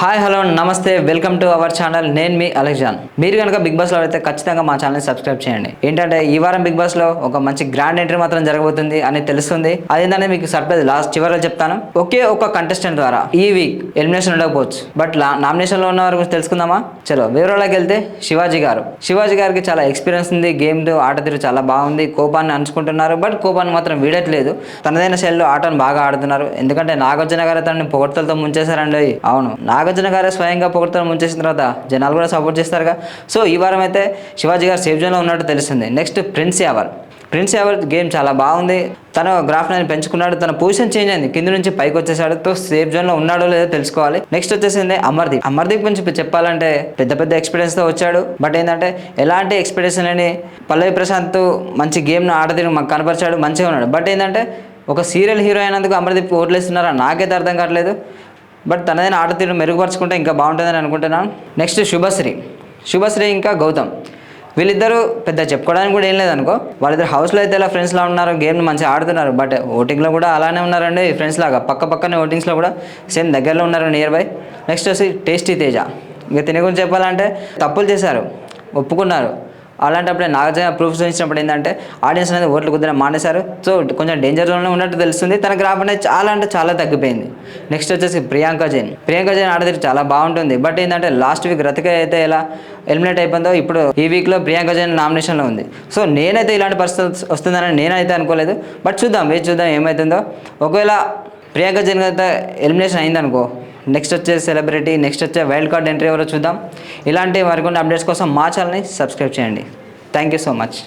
Hi hello నమస్తే welcome to our channel. నేను మీ అలెక్జాన్. మీరు కనుక బిగ్ బాస్లో అయితే ఖచ్చితంగా మా ఛానల్ని సబ్స్క్రైబ్ చేయండి. ఏంటంటే ఈ వారం బిగ్ బాస్లో ఒక మంచి గ్రాండ్ ఎంట్రీ మాత్రం జరగబోతుంది అని తెలుస్తుంది. అదేంటనే మీకు సర్ప్రైజ్ లాస్ట్ చివరిలో చెప్తాను. ఒకే ఒక కంటెస్టెంట్ ద్వారా ఈ వీక్ ఎలిమినేషన్ ఉండకపోవచ్చు. బట్ నామినేషన్లో ఉన్న వారి గురించి తెలుసుకుందామా? చలో వివరాలకు వెళ్తే శివాజీ గారు. శివాజీ గారికి చాలా ఎక్స్పీరియన్స్ ఉంది గేమ్ ఆట తీరు చాలా బాగుంది కోపాన్ని అంచుకుంటున్నారు. బట్ కోపాన్ని మాత్రం వీడట్లేదు. తనదైన శైలిలో ఆటను బాగా ఆడుతున్నారు. ఎందుకంటే నాగార్జున గారు తనని పొగడ్తలతో ముంచేశారండి. అవును నాగార్జున గారే స్వయంగా పొగడ్తలు ముంచేసిన తర్వాత జనాలు కూడా సపోర్ట్ చేస్తారుగా. సో ఈ వారం అయితే శివాజీ గారు సేఫ్ జోన్లో ఉన్నట్టు తెలుస్తుంది. Next prince Yawar prince Yawar game చాలా బాగుంది. తన గ్రాఫ్ నేను పెంచుకున్నాడు. తన పొజిషన్ చేంజ్ అయింది. కింద నుంచి పైకి వచ్చేసాడు. తో సేఫ్ జోన్లో ఉన్నాడో లేదో తెలుసుకోవాలి. నెక్స్ట్ వచ్చేసింది అమర్దీప్. అమర్దీప్ గురించి చెప్పాలంటే పెద్ద పెద్ద ఎక్స్పీరియన్స్తో వచ్చాడు. బట్ ఏంటంటే ఎలాంటి ఎక్స్పీరియన్స్ లేని పల్లవి ప్రశాంత్ మంచి గేమ్ను ఆడతీరు మాకు కనపరిచాడు. మంచిగా ఉన్నాడు. బట్ ఏంటంటే ఒక సీరియల్ హీరో అయినందుకు అమర్దీప్ ఓట్లేస్తున్నారా? నాకైతే అర్థం కావట్లేదు. బట్ తనదైన ఆట తీరు మెరుగుపరుచుకుంటే ఇంకా బాగుంటుందని అనుకుంటున్నాను నెక్స్ట్ శుభశ్రీ. శుభశ్రీ ఇంకా గౌతమ్. వీళ్ళిద్దరూ పెద్ద చెప్పుకోవడానికి కూడా ఏం లేదనుకో వాళ్ళిద్దరు హౌస్లో అయితే ఇలా ఫ్రెండ్స్లా ఉన్నారు గేమ్ని మంచిగా ఆడుతున్నారు బట్ ఓటింగ్లో కూడా అలానే ఉన్నారండి ఫ్రెండ్స్ లాగా పక్క పక్కనే ఓటింగ్స్లో కూడా సేమ్ దగ్గరలో ఉన్నారు నియర్ బై. నెక్స్ట్ వచ్చి టేస్టీ తేజ. ఇంకా తినే గురించి చెప్పాలంటే తప్పులు చేశారు ఒప్పుకున్నారు. అలాంటప్పుడే నాగార్జున ప్రూఫ్ చూపించినప్పుడు ఏంటంటే ఆడియన్స్ అనేది ఓట్లు కుదిరడం మానేశారు. సో కొంచెం డేంజర్ జోన్లో ఉన్నట్టు తెలుస్తుంది. తన గ్రాఫ్ అనేది చాలా అంటే చాలా తగ్గిపోయింది. నెక్స్ట్ వచ్చేసి ప్రియాంక జైన్. ప్రియాంక జైన్ ఆడదీరు చాలా బాగుంటుంది. బట్ ఏంటంటే లాస్ట్ వీక్ రతిక అయితే ఎలా ఎలిమినేట్ అయిపోయిందో ఇప్పుడు ఈ వీక్లో ప్రియాంక జైన్ నామినేషన్లో ఉంది. సో నేనైతే ఇలాంటి పరిస్థితి వస్తుందని నేనైతే అనుకోలేదు. బట్ చూద్దాం వేచి చూద్దాం ఏమవుతుందో ఒకవేళ ప్రియాంక జైన్ అయితే ఎలిమినేషన్ అయిందనుకో నెక్స్ట్ వచ్చే సెలబ్రిటీ నెక్స్ట్ వచ్చే వైల్డ్ కార్డ్ ఎంట్రీ ఎవరో చూద్దాం. ఇలాంటి మరికొన్ని అప్డేట్స్ కోసం మా ఛానల్ని సబ్స్క్రైబ్ చేయండి. Thank you so much.